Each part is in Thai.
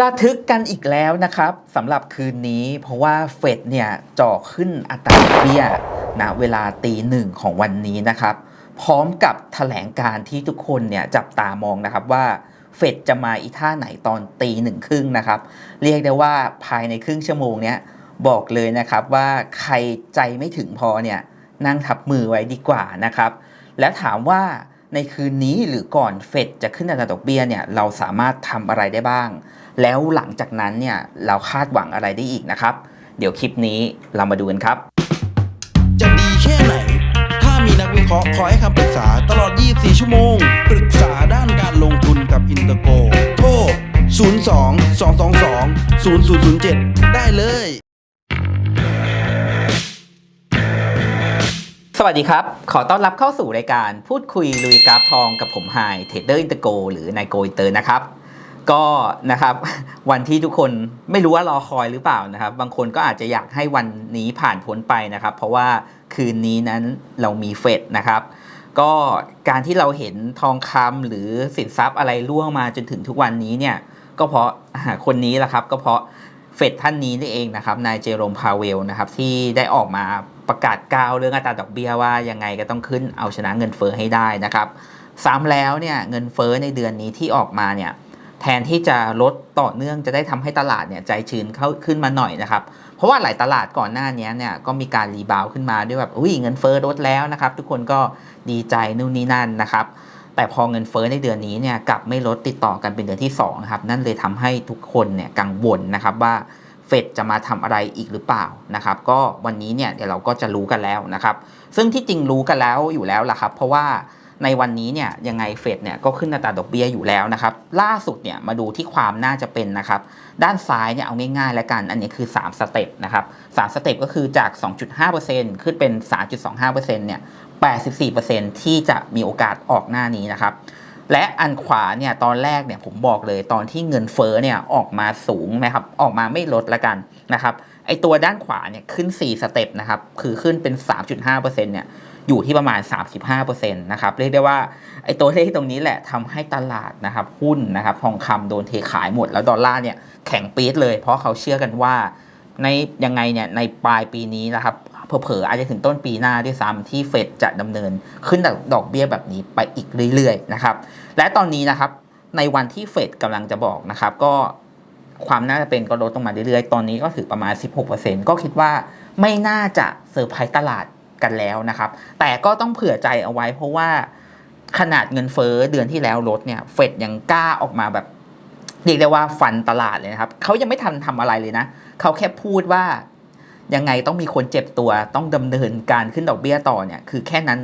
ระทึกกันอีกแล้วนะครับสำหรับคืนนี้ เพราะว่าเฟดเนี่ยจ่อขึ้นอัตราดอกเบี้ยณเวลาตีหนึ่งของวันนี้นะครับ พร้อมกับแถลงการที่ทุกคนเนี่ยจับตามองนะครับว่าเฟดจะมาอีท่าไหนตอนตีหนึ่งครึ่งนะครับ เรียกได้ว่าภายในครึ่งชั่วโมงเนี้ยบอกเลยนะครับว่าใครใจไม่ถึงพอเนี่ยนั่งทับมือไว้ดีกว่านะครับ และถามว่าในคืนนี้หรือก่อนเฟดจะขึ้นอัตราดอกเบี้ยเนี่ยเราสามารถทำอะไรได้บ้าง แล้วหลังจากนั้นเนี่ยเราคาดหวังอะไรได้อีกนะครับ เดี๋ยวคลิปนี้เรามาดูกันครับ จะดีแค่ไหน ถ้ามีนักวิเคราะห์คอยให้คำปรึกษาตลอด 24 ชั่วโมง ปรึกษาด้านการลงทุนกับอินเตอร์โกโทร 02 222 0007 ได้เลย สวัสดีครับ ขอต้อนรับเข้าสู่รายการพูดคุยลุยกราฟทองกับผมไฮเทรดเดอร์อินเตอร์โกหรือนายโกอินเตอร์นะครับ ก็นะครับวันที่ทุกคนไม่รู้ว่ารอคอยหรือเปล่านะครับ บางคนก็อาจจะอยากให้วันนี้ผ่านพ้นไปนะครับ เพราะว่าคืนนี้นั้นเรามีเฟดนะครับ ก็การที่เราเห็นทองคำหรือสินทรัพย์อะไรล่วงมาจนถึงทุกวันนี้เนี่ยก็เพราะคนนี้แหละครับ ก็เพราะเฟดท่านนี้นี่เองนะครับนายเจโรมพาเวลนะครับที่ได้ออกมาประกาศกล่าวเรื่องอัตราดอกเบี้ยว่ายังไงก็ต้องขึ้นเอาชนะเงินเฟ้อให้ได้นะครับซ้ำแล้วเนี่ยเงินเฟ้อในเดือนนี้ที่ออกมาเนี่ย แทนที่จะลดต่อเนื่องจะได้ทำให้ตลาดเนี่ยใจชื้นเข้าขึ้นมาหน่อยนะครับ เพราะว่าหลายตลาดก่อนหน้านี้เนี่ยก็มีการรีบาวขึ้นมาด้วยแบบอุ้ยเงินเฟ้อลดแล้วนะครับ ทุกคนก็ดีใจนู่นนี่นั่นนะครับ แต่พอเงินเฟ้อในเดือนนี้เนี่ยกลับไม่ลดติดต่อกันเป็นเดือนที่2นะครับนั่นเลยทำให้ทุกคนเนี่ยกังวลนะครับว่าเฟดจะมาทำอะไรอีกหรือเปล่านะครับ ก็วันนี้เนี่ยเดี๋ยวเราก็จะรู้กันแล้วนะครับ ซึ่งที่จริงรู้กันแล้วอยู่แล้วล่ะครับ เพราะว่า ในวันนี้เนี่ยยังไงเฟดเนี่ยก็ขึ้นอัตราดอกเบี้ยอยู่แล้วนะครับ ล่าสุดเนี่ยมาดูที่ความน่าจะเป็นนะครับ ด้านซ้ายเนี่ยเอาง่ายๆแล้วกัน อันนี้คือ 3 สเต็ปนะครับ3สเต็ปก็คือจาก 2.5%ขึ้นเป็น 3.25%เนี่ย 84%ที่จะมีโอกาสออกหน้านี้นะครับและอันขวาเนี่ยตอนแรกเนี่ยผมบอกเลยตอนที่เงินเฟ้อเนี่ยออกมาสูงนะครับออกมาไม่ลดละกันนะครับไอตัวด้านขวาเนี่ยขึ้น 4 สเต็ปนะครับคือขึ้นเป็น 3.5%เนี่ย อยู่ที่ประมาณ 35%นะครับเรียกได้ว่าไอตัวเลขตรงนี้แหละทำให้ตลาดนะครับหุ้นนะครับทองคำโดนเทขายหมด แล้วดอลลาร์เนี่ยแข็งปี๊ดเลย เพราะเขาเชื่อกันว่าในยังไงเนี่ยในปลายปีนี้นะครับเผลอๆอาจจะถึงต้นปีหน้าด้วยซ้ำที่เฟดจะดำเนินขึ้นดอกเบี้ยแบบนี้ไปอีกเรื่อยๆนะครับและตอนนี้นะครับในวันที่เฟดกำลังจะบอกนะครับก็ความน่าจะเป็นก็ลดลงมาเรื่อยๆ ตอนนี้ก็ถือประมาณ 16%ก็คิดว่าไม่น่าจะเซอร์ไพรส์ตลาด กันแล้วนะครับ แต่ก็ต้องเผื่อใจเอาไว้ เพราะว่าขนาดเงินเฟ้อเดือนที่แล้วลดเนี่ยเฟดยังกล้าออกมาแบบเรียกได้ว่าฟันตลาดเลยนะครับเขายังไม่ทันทำอะไรเลยนะเขาแค่พูดว่ายังไงต้องมีคนเจ็บตัวต้องดำเนินการขึ้นดอกเบี้ยต่อเนี่ยคือแค่นั้น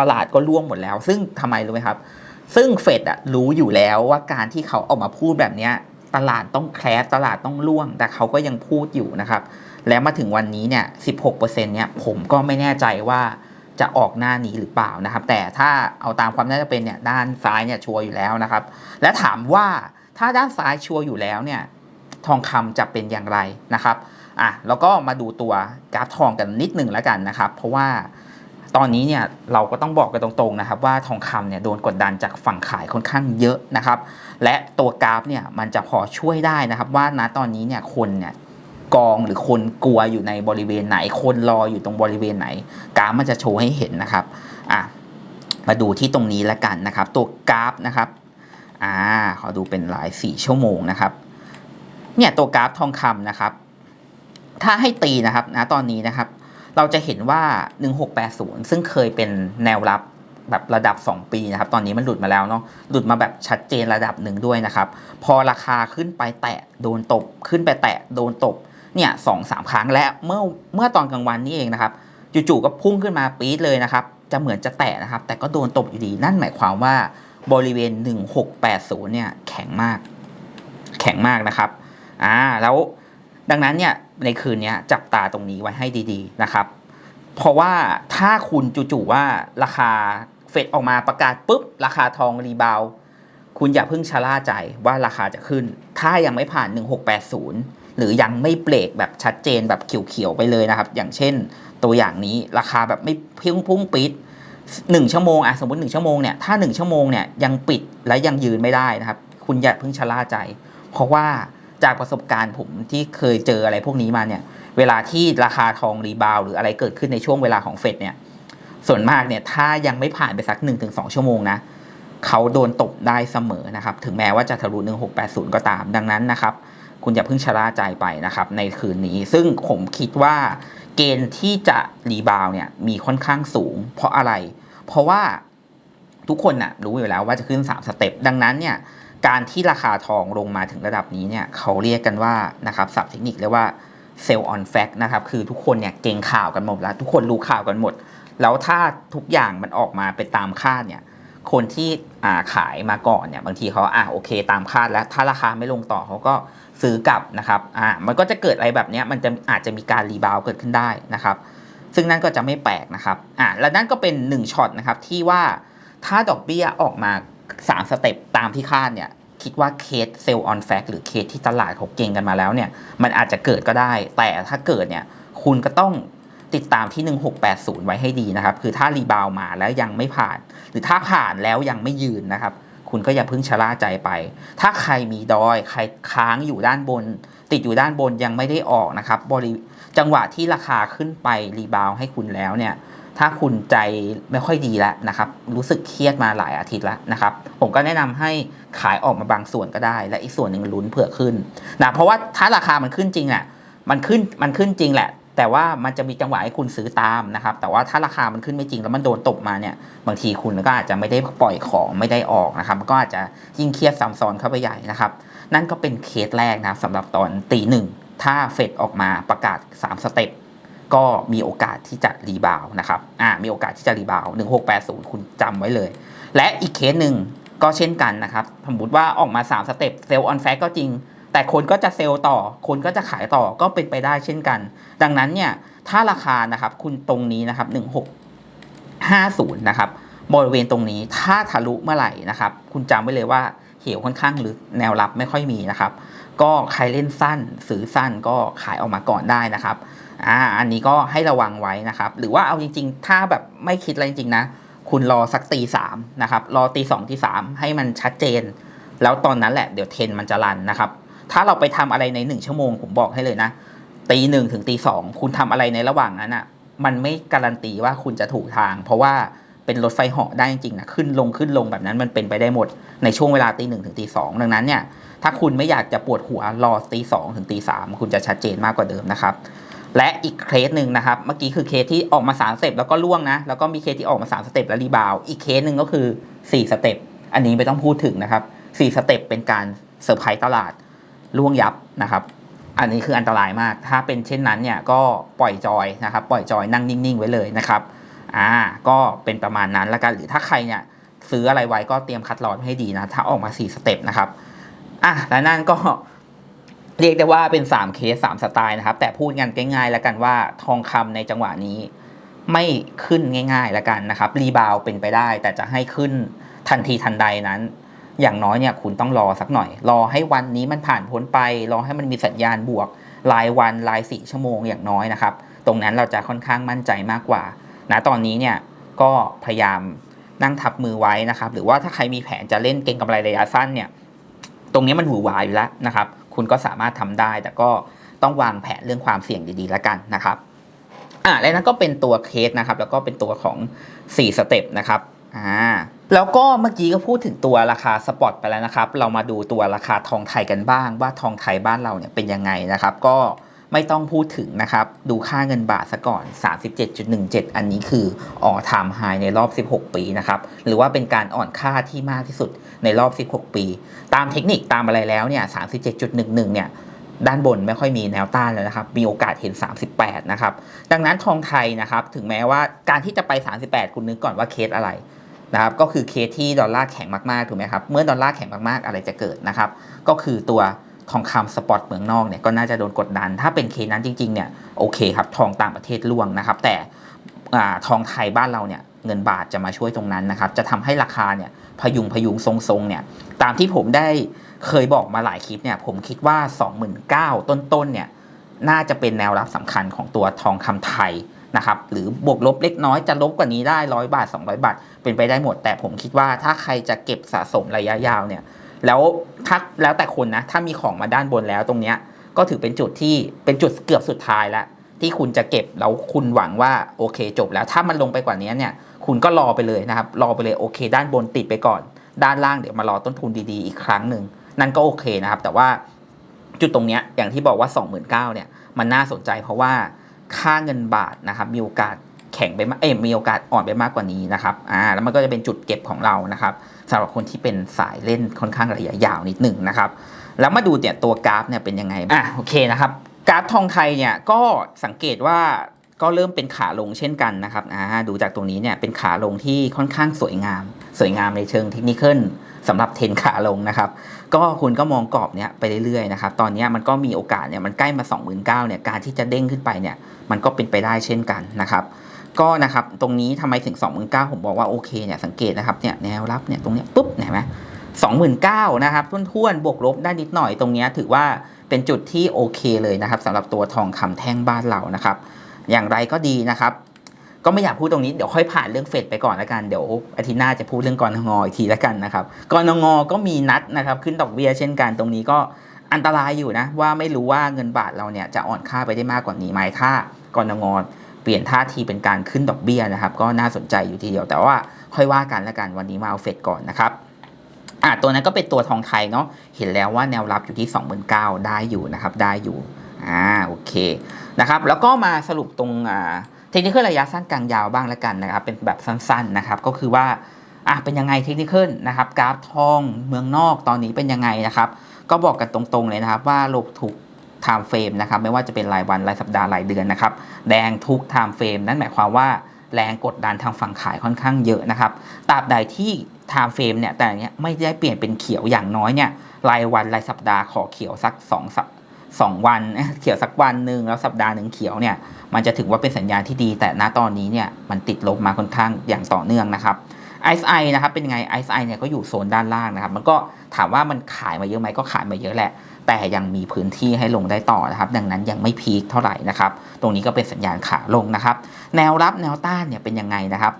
ตลาดก็ร่วงหมดแล้ว ซึ่งทำไมรู้ไหมครับ ซึ่งเฟดอะรู้อยู่แล้วว่าการที่เขาออกมาพูดแบบนี้ตลาดต้องแคลสตลาดต้องร่วง แต่เขาก็ยังพูดอยู่นะครับ แล้วมาถึงวันนี้เนี่ย16%เนี่ยผมก็ไม่แน่ใจว่าจะออกหน้านี้หรือเปล่านะครับ แต่ถ้าเอาตามความน่าจะเป็นเนี่ยด้านซ้ายเนี่ยชัวร์อยู่แล้วนะครับ และถามว่าถ้าด้านซ้ายชัวร์อยู่แล้วเนี่ยทองคำจะเป็นอย่างไรนะครับอะแล้วก็มาดูตัวกราฟทองกันนิดหนึ่งแล้วกันนะครับ เพราะว่าตอนนี้เนี่ยเราก็ต้องบอกกันตรงๆนะครับ ว่าทองคำเนี่ยโดนกดดันจากฝั่งขายค่อนข้างเยอะนะครับ และตัวกราฟเนี่ยมันจะพอช่วยได้นะครับ ว่าณตอนนี้เนี่ยคนเนี่ย กองหรือคนกลัวอยู่ในบริเวณไหน คนรออยู่ตรงบริเวณไหน กราฟมันจะโชว์ให้เห็นนะครับอะมาดูที่ตรงนี้แล้วกันนะครับ ตัวกราฟนะครับอ่าขอดูเป็นหลายสี่ชั่วโมงนะครับเนี่ยตัวกราฟทองคำนะครับ ถ้าให้ตีนะครับนะตอนนี้นะครับ เราจะเห็นว่า 1680 ซึ่งเคยเป็นแนวรับแบบระดับ 2 ปีนะครับ ตอนนี้มันหลุดมาแล้วเนาะหลุดมาแบบชัดเจนระดับหนึ่งด้วยนะครับ พอราคาขึ้นไปแตะโดนตบขึ้นไปแตะโดนตบ เนี่ยสองสามครั้งและเมื่อเมื่อตอนกลางวันนี้เองนะครับจู่ๆก็พุ่งขึ้นมาปี๊ดเลยนะครับจะเหมือนจะแตะนะครับ แต่ก็โดนตบอยู่ดี นั่นหมายความว่าบริเวณ 1680 เนี่ยแข็งมาก แข็งมากนะครับอ่าแล้วดังนั้นเนี่ยในคืนนี้จับตาตรงนี้ไว้ให้ดีๆนะครับ เพราะว่าถ้าคุณจู่ๆว่าราคาเฟดออกมาประกาศปุ๊บ ราคาทองรีบาว คุณอย่าเพิ่งชะล่าใจว่าราคาจะขึ้น ถ้ายังไม่ผ่าน 1680 หรือยังไม่เบรกแบบชัดเจนแบบเขียวๆไปเลยนะครับ อย่างเช่นตัวอย่างนี้ราคาแบบไม่พุ่งพุ่งปิดหนึ่งชั่วโมงอะสมมติหนึ่งชั่วโมงเนี่ยถ้าหนึ่งชั่วโมงเนี่ยยังปิดและยังยืนไม่ได้นะครับ คุณอย่าเพิ่งชะล่าใจ เพราะว่าจากประสบการณ์ผมที่เคยเจออะไรพวกนี้มาเนี่ย เวลาที่ราคาทองรีบาวหรืออะไรเกิดขึ้นในช่วงเวลาของเฟดเนี่ยส่วนมากเนี่ยถ้ายังไม่ผ่านไปสัก 1-2 ชั่วโมงนะเขาโดนตบได้เสมอนะครับ ถึงแม้ว่าจะทะลุ 1680 ก็ตามดังนั้นนะครับ คุณอย่าเพิ่งชะล่าใจไปนะครับในคืนนี้ ซึ่งผมคิดว่าเกณฑ์ที่จะรีบาวเนี่ยมีค่อนข้างสูง เพราะอะไร เพราะว่าทุกคนน่ะรู้อยู่แล้วว่าจะขึ้น 3 สเต็ป ดังนั้นเนี่ยการที่ราคาทองลงมาถึงระดับนี้เนี่ยเขาเรียกกันว่านะครับศัพท์เทคนิคเรียกว่าเซลล์ออนแฟกนะครับคือทุกคนเนี่ยเก่งข่าวกันหมดแล้ว ทุกคนรู้ข่าวกันหมด แล้วถ้าทุกอย่างมันออกมาเป็นตามคาดเนี่ย คนที่ขายมาก่อนเนี่ยบางทีเขาอะโอเคตามคาดแล้วถ้าราคาไม่ลงต่อเขาก็ซื้อกลับนะครับอ่ามันก็จะเกิดอะไรแบบเนี้ยมันจะอาจจะมีการรีบาวเกิดขึ้นได้นะครับ ซึ่งนั่นก็จะไม่แปลกนะครับอ่าและนั่นก็เป็น1ช็อตนะครับที่ว่าถ้าดอกเบี้ยออกมา 3 สเต็ปตามที่คาดเนี่ยคิดว่าเคสเซลล์ออนแฟกหรือเคสที่ตลาดเขาเก่งกันมาแล้วเนี่ยมันอาจจะเกิดก็ได้ แต่ถ้าเกิดเนี่ยคุณก็ต้อง ติดตามที่ 1680 ไว้ให้ดีนะครับ คือถ้ารีบาวมาแล้วยังไม่ผ่าน หรือถ้าผ่านแล้วยังไม่ยืนนะครับ คุณก็อย่าเพิ่งชะล่าใจไป ถ้าใครมีดอย ใครค้างอยู่ด้านบน ติดอยู่ด้านบนยังไม่ได้ออกนะครับบริจังหวะที่ราคาขึ้นไปรีบาวให้คุณแล้วเนี่ยถ้าคุณใจไม่ค่อยดีแล้วนะครับ รู้สึกเครียดมาหลายอาทิตย์แล้วนะครับ ผมก็แนะนำให้ขายออกมาบางส่วนก็ได้ และอีกส่วนหนึ่งลุ้นเผื่อขึ้นนะเพราะว่าถ้าราคามันขึ้นจริงอะมันขึ้นมันขึ้นจริงแหละ แต่ว่ามันจะมีจังหวะให้คุณซื้อตามนะครับ แต่ว่าถ้าราคามันขึ้นไม่จริงแล้วมันโดนตบมาเนี่ย บางทีคุณก็อาจจะไม่ได้ปล่อยของไม่ได้ออกนะครับ มันก็อาจจะยิ่งเครียดซ้ำซ้อนเข้าไปใหญ่นะครับ นั่นก็เป็นเคสแรกนะสำหรับตอนตีหนึ่งถ้าเฟดออกมาประกาศ 3 สเต็ปก็มีโอกาสที่จะรีบาวนะครับ อ่า มีโอกาสที่จะรีบาวด์1680 คุณจำไว้เลย และอีกเคสหนึ่งก็เช่นกันนะครับ สมมติว่าออกมา 3 สเต็ปเซลล์ออนแฟกก็จริง แต่คนก็จะเซลล์ต่อ คนก็จะขายต่อก็เป็นไปได้เช่นกัน ดังนั้นเนี่ย ถ้าราคานะครับคุณตรงนี้นะครับ 1650 นะครับ บริเวณตรงนี้ถ้าทะลุเมื่อไหร่นะครับ คุณจำไว้เลยว่าเหวค่อนข้างลึกแนวรับไม่ค่อยมีนะครับ ก็ใครเล่นสั้นซื้อสั้นก็ขายออกมาก่อนได้นะครับอ่าอันนี้ก็ให้ระวังไว้นะครับ หรือว่าเอาจริง ๆ ถ้าแบบไม่คิดอะไรจริงๆนะ คุณรอสักตีสามนะครับ รอตีสองตีสามให้มันชัดเจน แล้วตอนนั้นแหละเดี๋ยวเทรนมันจะรันนะครับ ถ้าเราไปทำอะไรในหนึ่งชั่วโมงผมบอกให้เลยนะตีหนึ่งถึงตีสองคุณทำอะไรในระหว่างนั้นอะ มันไม่การันตีว่าคุณจะถูกทาง เพราะว่าเป็นรถไฟเหาะได้จริงๆนะขึ้นลงขึ้นลงแบบนั้นมันเป็นไปได้หมดในช่วงเวลาตีหนึ่งถึงตีสองดังนั้นเนี่ยถ้าคุณไม่อยากจะปวดหัวรอตีสองถึงตีสามคุณจะชัดเจนมากกว่าเดิมนะครับ และอีกเคสหนึ่งนะครับ เมื่อกี้คือเคสที่ออกมา3สเต็ปแล้วก็ล่วงนะ แล้วก็มีเคสที่ออกมา3สเต็ปแล้วรีบาว อีกเคสหนึ่งก็คือ4สเต็ปอันนี้ไม่ต้องพูดถึงนะครับ4สเต็ปเป็นการเซอร์ไพรส์ตลาด ล่วงยับนะครับ อันนี้คืออันตรายมาก ถ้าเป็นเช่นนั้นเนี่ยก็ปล่อยจอยนะครับ ปล่อยจอยนั่งนิ่งๆไว้เลยนะครับอ่าก็เป็นประมาณนั้นล้วกันหรือถ้าใครเนี่ยซื้ออะไรไว้ก็เตรียมคัดลอตให้ดีนะ ถ้าออกมา 4 สเต็ปนะครับอะและนั่นก็เรียกได้ว่าเป็น 3 เคส 3 สไตล์นะครับ แต่พูดกันง่ายๆแล้วกันว่าทองคำในจังหวะนี้ ไม่ขึ้นง่ายๆแล้วกันนะครับ รีบาวเป็นไปได้ แต่จะให้ขึ้นทันทีทันใดนั้น อย่างน้อยเนี่ยคุณต้องรอสักหน่อย รอให้วันนี้มันผ่านพ้นไป รอให้มันมีสัญญาณบวก รายวันรายสี่ชั่วโมงอย่างน้อยนะครับ ตรงนั้นเราจะค่อนข้างมั่นใจมากกว่านะตอนนี้เนี่ยก็พยายามนั่งทับมือไว้นะครับ หรือว่าถ้าใครมีแผนจะเล่นเก็งกำไรระยะสั้นเนี่ย ตรงนี้มันหวือหวาอยู่แล้วนะครับ คุณก็สามารถทำได้ แต่ก็ต้องวางแผนเรื่องความเสี่ยงดีๆแล้วกันนะครับอ่าและนั้นก็เป็นตัวเคสนะครับ แล้วก็เป็นตัวของ4สเต็ปนะครับอ่า แล้วก็เมื่อกี้ก็พูดถึงตัวราคาสปอตไปแล้วนะครับ เรามาดูตัวราคาทองไทยกันบ้าง ว่าทองไทยบ้านเราเนี่ยเป็นยังไงนะครับ ก็ไม่ต้องพูดถึงนะครับ ดูค่าเงินบาทซะก่อน 37.17 อันนี้คืออ่อไทม์ไฮในรอบ 16 ปีนะครับ หรือว่าเป็นการอ่อนค่าที่มากที่สุดในรอบ 16 ปี ตามเทคนิคตามอะไรแล้วเนี่ย 37.11 เนี่ยด้านบนไม่ค่อยมีแนวต้านแล้วนะครับ มีโอกาสเห็น 38 นะครับ ดังนั้นทองไทยนะครับ ถึงแม้ว่าการที่จะไป 38 คุณนึกก่อนว่าเคสอะไร นะครับก็คือเคสที่ดอลลาร์แข็งมากๆถูกไหมครับเมื่อดอลลาร์แข็งมากๆอะไรจะเกิดนะครับก็คือตัวทองคำสปอตเมืองนอกเนี่ยก็น่าจะโดนกดดัน ถ้าเป็นเคสนั้นจริงๆเนี่ยโอเคครับทองต่างประเทศล่วงนะครับ แต่ทองไทยบ้านเราเนี่ยเงินบาทจะมาช่วยตรงนั้นนะครับ จะทำให้ราคาเนี่ยพยุงพยุงทรงๆเนี่ยตามที่ผมได้เคยบอกมาหลายคลิปเนี่ยผมคิดว่า 29,000ต้นๆเนี่ยน่าจะเป็นแนวรับสำคัญของตัวทองคำไทย นะครับหรือบวกลบเล็กน้อยจะลบกว่านี้ได้ร้อยบาท 200 บาท เป็นไปได้หมด แต่ผมคิดว่าถ้าใครจะเก็บสะสมระยะยาวเนี่ยแล้วถ้าแล้วแต่คนนะถ้ามีของมาด้านบนแล้วตรงเนี้ยก็ถือเป็นจุดที่เป็นจุดเกือบสุดท้ายแล้วที่คุณจะเก็บแล้วคุณหวังว่าโอเคจบแล้วถ้ามันลงไปกว่านี้เนี่ยคุณก็รอไปเลยนะครับรอไปเลยโอเค ด้านบนติดไปก่อน ด้านล่างเดี๋ยวมารอต้นทุนดีๆ อีกครั้งหนึ่งนั่นก็โอเคนะครับ แต่ว่าจุดตรงเนี้ยอย่างที่บอกว่า 29,000เนี่ยมันน่าสนใจเพราะว่า ค่าเงินบาทนะครับ มีโอกาสแข็งไปมากเอ้มีโอกาสอ่อนไปมากกว่านี้นะครับอ่าแล้วมันก็จะเป็นจุดเก็บของเรานะครับสำหรับคนที่เป็นสายเล่นค่อนข้างระยะยาวนิดหนึ่งนะครับ แล้วมาดูเนี่ยตัวกราฟเนี่ยเป็นยังไงอะโอเคนะครับกราฟทองไทยเนี่ยก็สังเกตว่าก็เริ่มเป็นขาลงเช่นกันนะครับอ่าดูจากตรงนี้เนี่ยเป็นขาลงที่ค่อนข้างสวยงาม สวยงามในเชิงเทคนิค สำหรับเทนขาลงนะครับ ก็คุณก็มองกรอบเนี้ยไปเรื่อยๆนะครับ ตอนนี้มันก็มีโอกาสเนี่ยมันใกล้มา 29,000เนี่ยการที่จะเด้งขึ้นไปเนี่ยมันก็เป็นไปได้เช่นกันนะครับก็นะครับตรงนี้ทำไมถึง 29,000ผมบอกว่าโอเคเนี่ยสังเกตนะครับเนี่ยแนวรับเนี่ยตรงเนี้ยปุ๊บเนี่ยเห็นไหม29,000นะครับท้วนๆบวกลบได้นิดหน่อยตรงเนี้ยถือว่าเป็นจุดที่โอเคเลยนะครับสำหรับตัวทองคำแท่งบ้านเรานะครับ อย่างไรก็ดีนะครับ ก็ไม่อยากพูดตรงนี้เดี๋ยวค่อยผ่านเรื่องเฟดไปก่อนละกันเดี๋ยวอาทิตย์หน้าจะพูดเรื่องกรงงอีกทีละกันนะครับกรงงก็มีนัดนะครับขึ้นดอกเบี้ยเช่นกันตรงนี้ก็อันตรายอยู่นะว่าไม่รู้ว่าเงินบาทเราเนี่ยจะอ่อนค่าไปได้มากกว่านี้ไหมถ้ากรงงเปลี่ยนท่าทีเป็นการขึ้นดอกเบี้ยนะครับก็น่าสนใจอยู่ทีเดียวแต่ว่าค่อยว่ากันละกันวันนี้มาเอาเฟดก่อนนะครับอะตัวนั้นก็เป็นตัวทองไทยเนาะเห็นแล้วว่าแนวรับอยู่ที่ 29,000ได้อยู่นะครับได้อยู่อ่าโอเคนะครับแล้วก็มาสรุปตรงอ่า เทคนิคระยะสั้นกลางยาวบ้างแล้วกันนะครับเป็นแบบสั้นๆนะครับก็คือว่าอะเป็นยังไงเทคนิคนะครับกราฟทองเมืองนอกตอนนี้เป็นยังไงนะครับก็บอกกันตรงๆเลยนะครับว่าโลบทุก time frame นะครับไม่ว่าจะเป็นรายวันรายสัปดาห์รายเดือนนะครับแดงทุก time frame นั่นหมายความว่าแรงกดดันทางฝั่งขายค่อนข้างเยอะนะครับตราบใดที่ time frame เนี่ยแต่เนี้ยไม่ได้เปลี่ยนเป็นเขียวอย่างน้อยเนี่ยรายวันรายสัปดาห์ขอเขียวสัก2สัป สองวันเขียวสักวันหนึ่งแล้วสัปดาห์หนึ่งเขียวเนี่ยมันจะถือว่าเป็นสัญญาณที่ดี แต่ณตอนนี้เนี่ยมันติดลบมาค่อนข้างอย่างต่อเนื่องนะครับ ISI นะครับเป็นไง ISI เนี่ยก็อยู่โซนด้านล่างนะครับ มันก็ถามว่ามันขายมาเยอะไหมก็ขายมาเยอะแหละ แต่ยังมีพื้นที่ให้ลงได้ต่อนะครับ ดังนั้นยังไม่พีคเท่าไหร่นะครับ ตรงนี้ก็เป็นสัญญาณขาลงนะครับ แนวรับแนวต้านเนี่ยเป็นยังไงนะครับ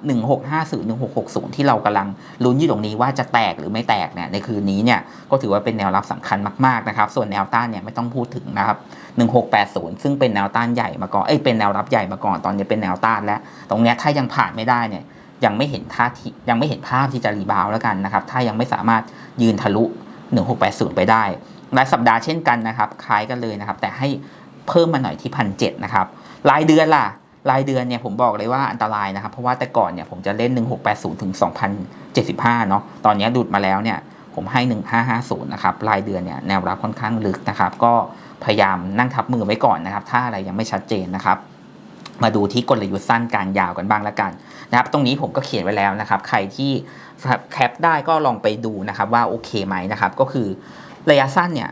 1650 1660 ที่เรากำลังลุ้นอยู่ตรงนี้ว่าจะแตกหรือไม่แตกเนี่ยในคืนนี้เนี่ยก็ถือว่าเป็นแนวรับสำคัญมากๆนะครับ ส่วนแนวต้านเนี่ยไม่ต้องพูดถึงนะครับ1680 ซึ่งเป็นแนวต้านใหญ่มาก่อนเอ้ยเป็นแนวรับใหญ่มาก่อนตอนนี้เป็นแนวต้านแล้ว ตรงนี้ถ้ายังผ่านไม่ได้เนี่ยยังไม่เห็นท่าทียังไม่เห็นภาพที่จะรีบาวแล้วกันนะครับ ถ้ายังไม่สามารถยืนทะลุ 1680 ไปได้ รายสัปดาห์เช่นกันนะครับ คล้ายกันเลยนะครับ แต่ให้เพิ่มมาหน่อยที่พันเนะครับ รายเดือนล่ะ รายเดือนเนี่ยผมบอกเลยว่าอันตรายนะครับ เพราะว่าแต่ก่อนเนี่ยผมจะเล่น 1680 ถึง 2075 เนาะ ตอนนี้ดูดมาแล้วเนี่ยผมให้ 1550 นะครับ รายเดือนเนี่ยแนวรับค่อนข้างลึกนะครับ ก็พยายามนั่งทับมือไว้ก่อนนะครับ ถ้าอะไรยังไม่ชัดเจนนะครับ มาดูที่กลยุทธ์สั้นกลางยาวกันบ้างละกันนะครับ ตรงนี้ผมก็เขียนไว้แล้วนะครับ ใครที่แคปได้ก็ลองไปดูนะครับว่าโอเคไหมนะครับ ก็คือ ระยะสั้นเนี่ย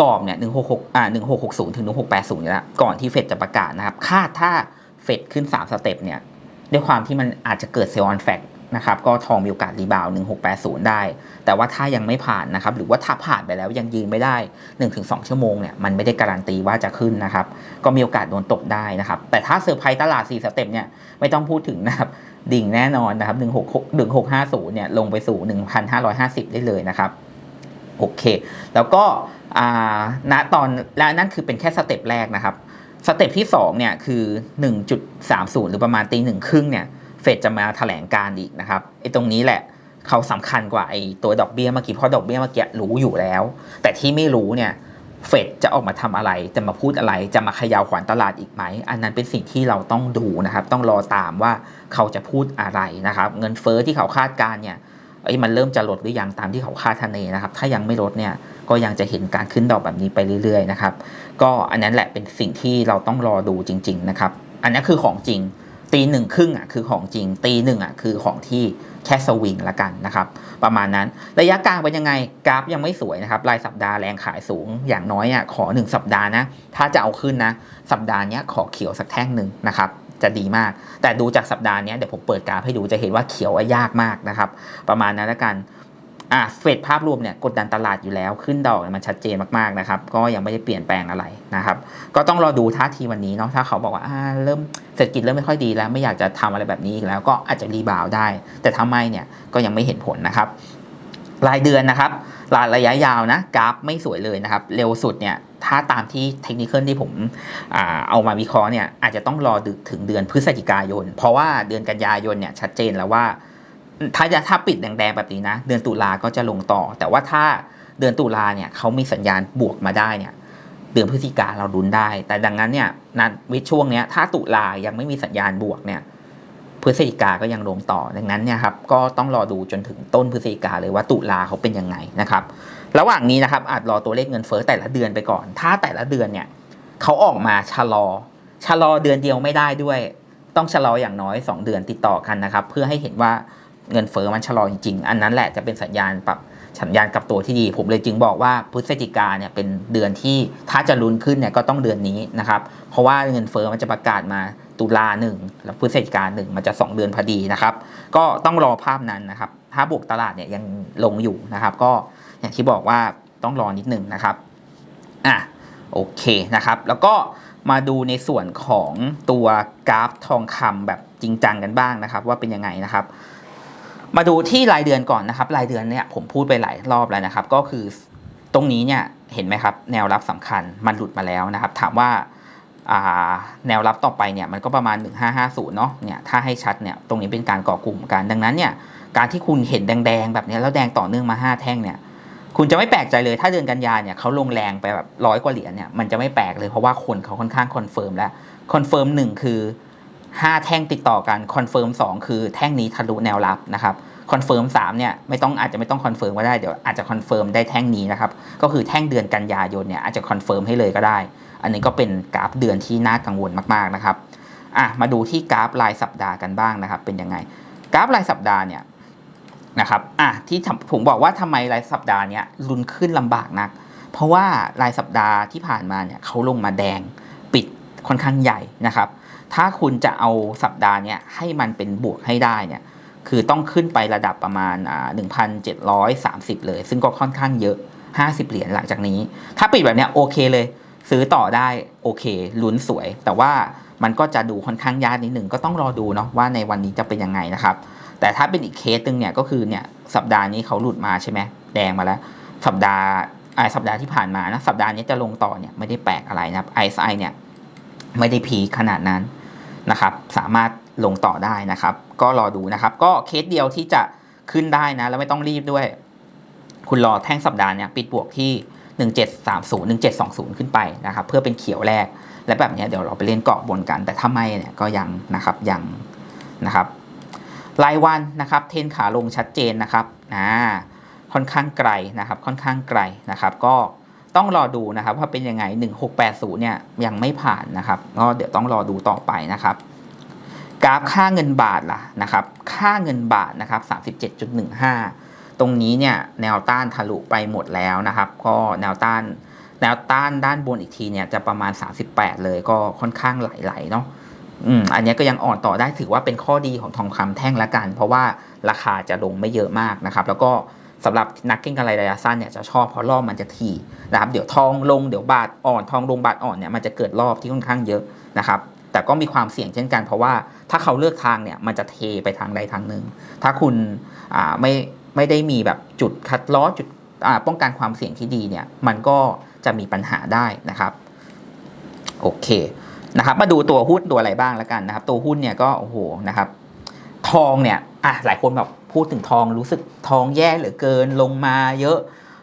กรอบเนี่ย166อ่า1660ถึง1680อยู่แล้วก่อนที่เฟดจะประกาศนะครับคาดถ้าเฟดขึ้น3สเต็ปเนี่ยด้วยความที่มันอาจจะเกิดเซลล์ออนแฟกนะครับก็ทองมีโอกาสรีบาวด์1680 ได้ แต่ว่าถ้ายังไม่ผ่านนะครับหรือว่าถ้าผ่านไปแล้วยังยืนไม่ได้ 1-2 ชั่วโมงเนี่ยมันไม่ได้การันตีว่าจะขึ้นนะครับก็มีโอกาสโดนตกได้นะครับแต่ถ้าเซอร์ไพรส์ตลาด 4 สเต็ปเนี่ยไม่ต้องพูดถึงนะครับดิ่งแน่นอนนะครับ16 1650เนี่ยลงไปสู่ 1,550 ได้เลยนะครับ โอเค แล้วก็ณตอนและนั่นคือเป็นแค่สเต็ปแรกนะครับสเต็ปที่2เนี่ยคือ 1.30 หรือประมาณตีหนึ่งครึ่งเนี่ยเฟดจะมาแถลงการอีกนะครับไอ้ตรงนี้แหละเขาสำคัญกว่าไอ้ตัวดอกเบี้ยเมื่อกี้เพราะดอกเบี้ยเมื่อกี้รู้อยู่แล้ว แต่ที่ไม่รู้เนี่ยเฟดจะออกมาทำอะไร จะมาพูดอะไร จะมาขยาวขวัญตลาดอีกไหม อันนั้นเป็นสิ่งที่เราต้องดูนะครับ ต้องรอตามว่าเขาจะพูดอะไรนะครับ เงินเฟ้อที่เขาคาดการณ์เนี่ย ไอ้ยมันเริ่มจะลดหรือยังตามที่เขาคาดคะเนนะครับ ถ้ายังไม่ลดเนี่ยก็ยังจะเห็นการขึ้นดอกแบบนี้ไปเรื่อยๆนะครับ ก็อันนั้นแหละเป็นสิ่งที่เราต้องรอดูจริง ๆนะครับ อันนี้คือของจริง ตีหนึ่งครึ่งอะคือของจริง ตีหนึ่งอะคือของที่แค่สวิงละกันนะครับ ประมาณนั้นระยะกลางเป็นยังไงกราฟยังไม่สวยนะครับรายสัปดาห์แรงขายสูงอย่างน้อยอะขอ 1 สัปดาห์นะถ้าจะเอาขึ้นนะสัปดาห์นี้ขอเขียวสักแท่งหนึ่งนะครับ จะดีมาก แต่ดูจากสัปดาห์นี้เดี๋ยวผมเปิดกราฟให้ดูจะเห็นว่าเขียวอะยากมากนะครับ ประมาณนั้นละกันอะเฟดภาพรวมเนี่ยกดดันตลาดอยู่แล้วขึ้นดอกมันชัดเจนมากๆนะครับ ก็ยังไม่ได้เปลี่ยนแปลงอะไรนะครับ ก็ต้องรอดูท่าทีวันนี้เนาะถ้าเขาบอกว่าอ่าเริ่มเศรษฐกิจเริ่มไม่ค่อยดีแล้วไม่อยากจะทำอะไรแบบนี้อีกแล้วก็อาจจะรีบาวได้ แต่ถ้าไมเนี่ยก็ยังไม่เห็นผลนะครับ รายเดือนนะครับรายระยะยาวนะกราฟไม่สวยเลยนะครับ เร็วสุดเนี่ยถ้าตามที่เทคนิคที่ผมอ่าเอามาวิเคราะห์เนี่ยอาจจะต้องรอดึกถึงเดือนพฤศจิกายน เพราะว่าเดือนกันยายนเนี่ยชัดเจนแล้วว่า ถ้าจะถ้าปิดแดงๆแบบนี้นะ เดือนตุลาก็จะลงต่อ แต่ว่าถ้าเดือนตุลาเนี่ยเขามีสัญญาณบวกมาได้เนี่ยเดือนพฤศจิกาเราดุนได้ แต่ดังนั้นเนี่ยนัดวิช่วงเนี้ยถ้าตุลายังไม่มีสัญญาณบวกเนี่ย พฤศจิกาก็ยังลงต่อดังนั้นเนี่ยครับก็ต้องรอดูจนถึงต้นพฤศจิกาเลยว่าตุลาเขาเป็นยังไงนะครับระหว่างนี้นะครับอาจรอตัวเลขเงินเฟ้อแต่ละเดือนไปก่อน ถ้าแต่ละเดือนเนี่ยเขาออกมาชะลอ ชะลอเดือนเดียวไม่ได้ด้วย ต้องชะลออย่างน้อย 2 เดือนติดต่อกันนะครับ เพื่อให้เห็นว่าเงินเฟ้อมันชะลอจริงๆ อันนั้นแหละจะเป็นสัญญาณปรับ สัญญาณกับตัวที่ดี ผมเลยจึงบอกว่าพฤศจิกาเนี่ยเป็นเดือนที่ถ้าจะลุ้นขึ้นเนี่ยก็ต้องเดือนนี้นะครับ เพราะว่าเงินเฟ้อมันจะประกาศมาตุลาหนึ่งแล้วพฤศจิกาหนึ่งมันจะ 2 เดือนพอดีนะครับ ก็ต้องรอภาพนั้นนะครับ ถ้าบวกตลาดเนี่ยยังลงอยู่นะครับ ก็อย่างที่บอกว่าต้องรอนิดหนึ่งนะครับอะโอเคนะครับ แล้วก็มาดูในส่วนของตัวกราฟทองคำแบบจริงจังกันบ้างนะครับ ว่าเป็นยังไงนะครับ มาดูที่รายเดือนก่อนนะครับรายเดือนเนี่ยผมพูดไปหลายรอบแล้วนะครับ ก็คือตรงนี้เนี่ยเห็นไหมครับ แนวรับสำคัญมันหลุดมาแล้วนะครับ ถามว่าอ่าแนวรับต่อไปเนี่ยมันก็ประมาณ 1550เนาะเนี่ยถ้าให้ชัดเนี่ยตรงนี้เป็นการก่อกลุ่มกันดังนั้นเนี่ยการที่คุณเห็นแดงๆแบบนี้แล้วแดงต่อเนื่องมา 5 แท่งเนี่ยคุณจะไม่แปลกใจเลยถ้าเดือนกันยาเนี่ยเขาลงแรงไปแบบร้อยกว่าเหรียญเนี่ยมันจะไม่แปลกเลยเพราะว่าคนเขาค่อนข้างคอนเฟิร์มแล้วคอนเฟิร์มหนึ่งคือ 5 แท่งติดต่อกันคอนเฟิร์ม2คือแท่งนี้ทะลุแนวรับนะครับคอนเฟิร์ม3เนี่ยไม่ต้องอาจจะไม่ต้องคอนเฟิร์มก็ได้เดี๋ยวอาจจะคอนเฟิร์มได้แท่งนี้นะครับก็คือแท่งเดือนกันยายนเนี่ยอาจจะคอนเฟิร์มให้เลยก็ได้ อันนี้ก็เป็นกราฟเดือนที่น่ากังวลมากๆนะครับอะมาดูที่กราฟรายสัปดาห์กันบ้างนะครับ เป็นยังไงกราฟรายสัปดาห์เนี่ยนะครับอะที่ผมบอกว่าทำไมรายสัปดาห์เนี่ยรุนขึ้นลำบากนัก เพราะว่ารายสัปดาห์ที่ผ่านมาเนี่ยเขาลงมาแดงปิดค่อนข้างใหญ่นะครับ ถ้าคุณจะเอาสัปดาห์เนี่ยให้มันเป็นบวกให้ได้เนี่ยคือต้องขึ้นไประดับประมาณอ่า1,730 เลย ซึ่งก็ค่อนข้างเยอะ 50 เหรียญหลังจากนี้ ถ้าปิดแบบเนี้ยโอเคเลย ซื้อต่อได้โอเคลุ้นสวย แต่ว่ามันก็จะดูค่อนข้างยากนิดหนึ่งก็ต้องรอดูเนาะว่าในวันนี้จะเป็นยังไงนะครับ แต่ถ้าเป็นอีกเคสหนึ่งเนี่ยก็คือเนี่ยสัปดาห์นี้เขาหลุดมาใช่ไหมแดงมาแล้ว สัปดาห์ไอสัปดาห์ที่ผ่านมานะสัปดาห์นี้จะลงต่อเนี่ยไม่ได้แปลกอะไรนะครับ ISI เนี่ยไม่ได้พีขนาดนั้น นะครับสามารถลงต่อได้นะครับ ก็รอดูนะครับ ก็เคสเดียวที่จะขึ้นได้นะแล้วไม่ต้องรีบด้วย คุณรอแท่งสัปดาห์เนี่ยปิดบวกที่ 1730 1720 ขึ้นไปนะครับ เพื่อเป็นเขียวแรก และแบบนี้เดี๋ยวเราไปเล่นเกาะบนกัน แต่ถ้าไม่เนี่ยก็ยังนะครับยังนะครับรายวันนะครับ เทนขาลงชัดเจนนะครับอ่าค่อนข้างไกลนะครับ ค่อนข้างไกลนะครับ ก็ ต้องรอดูนะครับว่าเป็นยังไง 1680 เนี่ยยังไม่ผ่านนะครับก็เดี๋ยวต้องรอดูต่อไปนะครับกราฟค่าเงินบาทล่ะนะครับ ค่าเงินบาทนะครับ37.15 ตรงนี้เนี่ยแนวต้านทะลุไปหมดแล้วนะครับ ก็แนวต้านแนวต้านด้านบนอีกทีเนี่ยจะประมาณ 38 เลยก็ค่อนข้างไหลๆเนาะอืมอันนี้ก็ยังอ่อนต่อได้ถือว่าเป็นข้อดีของทองคำแท่งละกัน เพราะว่าราคาจะลงไม่เยอะมากนะครับ แล้วก็ สำหรับนักเก็งกำไรระยะสั้นเนี่ยจะชอบเพราะรอบมันจะถี่นะครับเดี๋ยวทองลงเดี๋ยวบาทอ่อนทองลงบาทอ่อนเนี่ยมันจะเกิดรอบที่ค่อนข้างเยอะนะครับแต่ก็มีความเสี่ยงเช่นกัน เพราะว่าถ้าเขาเลือกทางเนี่ยมันจะเทไปทางใดทางหนึ่งถ้าคุณอ่าไม่ไม่ได้มีแบบจุดคัดล้อจุดอ่าป้องกันความเสี่ยงที่ดีเนี่ยมันก็จะมีปัญหาได้นะครับโอเคนะครับมาดูตัวหุ้นตัวอะไรบ้างแล้วกันนะครับ ตัวหุ้นเนี่ยก็โอ้โหนะครับ ทองเนี่ยอะหลายคนแบบ พูดถึงทองรู้สึกทองแย่เหลือเกินลงมาเยอะ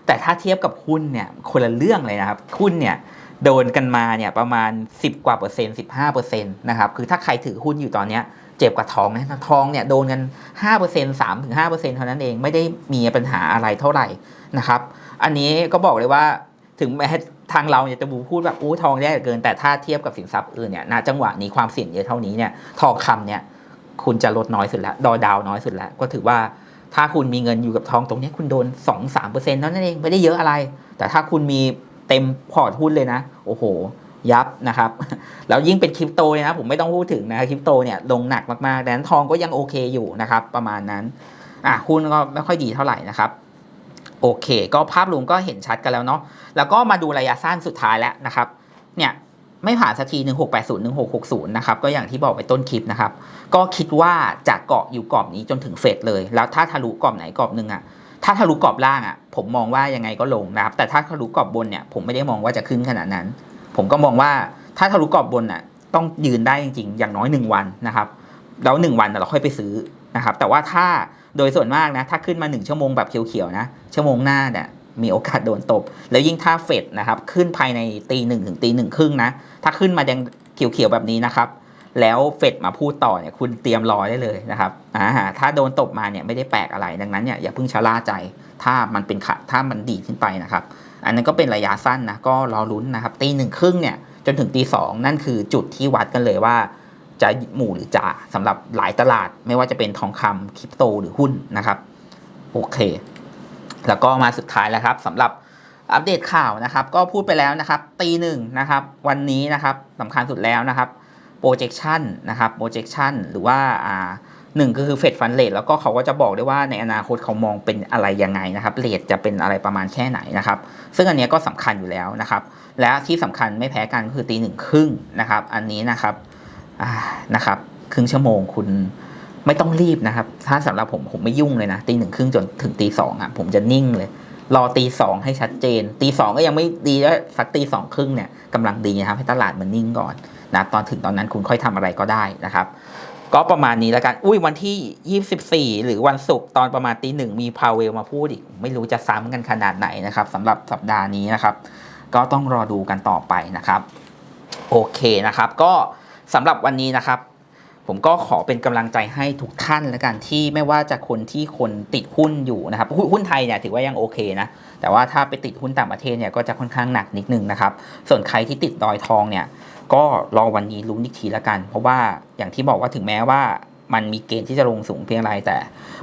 แต่ถ้าเทียบกับหุ้นเนี่ยคนละเรื่องเลยนะครับหุ้นเนี่ยโดนกันมาเนี่ยประมาณ 10 กว่าเปอร์เซ็นต์15เปอร์เซ็นต์นะครับคือถ้าใครถือหุ้นอยู่ตอนเนี้ยเจ็บกว่าทองนะทองเนี่ยโดนกัน5เปอร์เซ็นต์3ถึง5เปอร์เซ็นต์เท่านั้นเองไม่ได้มีปัญหาอะไรเท่าไหร่นะครับ อันนี้ก็บอกเลยว่าถึงแม้ทางเราเนี่ยจะบูพูดแบบอู้ทองแย่เหลือเกิน แต่ถ้าเทียบกับสินทรัพย์อื่นเนี่ยณจังหวะนี้ความเสี่ยงเยอะเท่านี้เนี่ยทองคำเนี่ย คุณจะลดน้อยสุดแล้วดอดาวน้อยสุดแล้ว ก็ถือว่าถ้าคุณมีเงินอยู่กับทองตรงนี้คุณโดน 2 3เปอร์เซ็นต์นั่นเองไม่ได้เยอะอะไร แต่ถ้าคุณมีเต็มพอร์ตหุ้นเลยนะ โอ้โห ยับนะครับ แล้วยิ่งเป็นคริปโตเนี่ยนะผมไม่ต้องพูดถึงนะคริปโตเนี่ยลงหนักมากๆแต่นั้นทองก็ยังโอเคอยู่นะครับ ประมาณนั้นอะหุ้นก็ไม่ค่อยดีเท่าไหร่นะครับโอเค ก็ภาพรวมก็เห็นชัดกันแล้วเนาะแล้วก็มาดูระยะสั้นสุดท้ายแล้วนะครับเนี่ย ไม่ผ่านสักที 1680 1660 นะครับ ก็อย่างที่บอกไปต้นคลิปนะครับ ก็คิดว่าจะเกาะอยู่กรอบนี้จนถึงเฟดเลย แล้วถ้าทะลุกรอบไหนกรอบหนึ่งอะถ้าทะลุกรอบล่างอะผมมองว่ายังไงก็ลงนะครับ แต่ถ้าทะลุกรอบบนเนี่ยผมไม่ได้มองว่าจะขึ้นขนาดนั้น ผมก็มองว่าถ้าทะลุกรอบบนอะต้องยืนได้จริงๆ อย่างน้อยหนึ่งวันนะครับ แล้วหนึ่งวันเราค่อยไปซื้อนะครับ แต่ว่าถ้าโดยส่วนมากนะ ถ้าขึ้นมาหนึ่งชั่วโมงแบบเขียวๆนะ ชั่วโมงหน้าเนี่ย มีโอกาสโดนตบ แล้วยิ่งถ้าเฟดนะครับขึ้นภายในตีหนึ่งถึงตีหนึ่งครึ่งนะ ถ้าขึ้นมาแดงเขียวๆแบบนี้นะครับ แล้วเฟดมาพูดต่อเนี่ยคุณเตรียมรอได้เลยนะครับอ่าถ้าโดนตบมาเนี่ยไม่ได้แปลกอะไรดังนั้นเนี่ยอย่าเพิ่งชะล่าใจ ถ้ามันเป็นขาถ้ามันดีขึ้นไปนะครับ อันนั้นก็เป็นระยะสั้นนะก็รอลุ้นนะครับตีหนึ่งครึ่งเนี่ยจนถึงตีสองนั่นคือจุดที่วัดกันเลยว่าจะหมู่หรือจ่าสำหรับหลายตลาดไม่ว่าจะเป็นทองคำคริปโตหรือหุ้นนะครับ โอเค แล้วก็มาสุดท้ายแล้วครับสำหรับอัปเดตข่าวนะครับ ก็พูดไปแล้วนะครับตีหนึ่งนะครับ วันนี้นะครับสำคัญสุดแล้วนะครับ projection นะครับ projection หรือว่าอ่าหนึ่งก็คือ Fed Fund Rate แล้วก็เขาก็จะบอกได้ว่าในอนาคตเขามองเป็นอะไรยังไงนะครับเรทจะเป็นอะไรประมาณแค่ไหนนะครับ ซึ่งอันนี้ก็สำคัญอยู่แล้วนะครับ และที่สำคัญไม่แพ้กันก็คือตีหนึ่งครึ่งนะครับ อันนี้นะครับนะครับ ครึ่งชั่วโมงคุณ ไม่ต้องรีบนะครับ ถ้าสำหรับผมผมไม่ยุ่งเลยนะตีหนึ่งครึ่งจนถึงตีสองอะผมจะนิ่งเลย รอตีสองให้ชัดเจน ตีสองก็ยังไม่ดีแล้วสักตีสองครึ่งเนี่ยกำลังดีนะครับให้ตลาดมันนิ่งก่อนนะตอนถึงตอนนั้นคุณค่อยทำอะไรก็ได้นะครับ ก็ประมาณนี้แล้วกัน อุ้ยวันที่ 24 หรือวันศุกร์ตอนประมาณตีหนึ่งมีพาเวลมาพูดอีก ไม่รู้จะซ้ำกันขนาดไหนนะครับสำหรับสัปดาห์นี้นะครับ ก็ต้องรอดูกันต่อไปนะครับ โอเคนะครับ ก็สำหรับวันนี้นะครับ ผมก็ขอเป็นกำลังใจให้ทุกท่านแล้วกันที่ไม่ว่าจะคนที่คนติดหุ้นอยู่นะครับหุ้นไทยเนี่ยถือว่ายังโอเคนะแต่ว่าถ้าไปติดหุ้นต่างประเทศเนี่ยก็จะค่อนข้างหนักนิดนึงนะครับ ส่วนใครที่ติดดอยทองเนี่ยก็รอวันนี้ลุ้นอีกทีละกัน เพราะว่าอย่างที่บอกว่าถึงแม้ว่ามันมีเกณฑ์ที่จะลงสูงเพียงไรแต่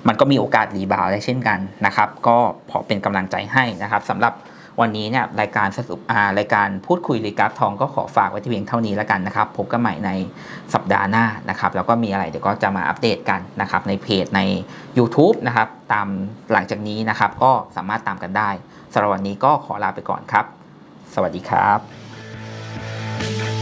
มันก็มีโอกาสรีบาวด์ได้เช่นกันนะครับ ก็ขอเป็นกำลังใจให้นะครับสำหรับ วันนี้เนี่ยรายการสรุปอารายการพูดคุยรีกราฟทองก็ขอฝากไว้ที่เพียงเท่านี้แล้วกันนะครับ พบกันใหม่ในสัปดาห์หน้านะครับแล้วก็มีอะไรเดี๋ยวก็จะมาอัปเดตกันนะครับในเพจใน YouTube นะครับตามหลังจากนี้นะครับก็สามารถตามกันได้สำหรับวันนี้ก็ขอลาไปก่อนครับ สวัสดีครับ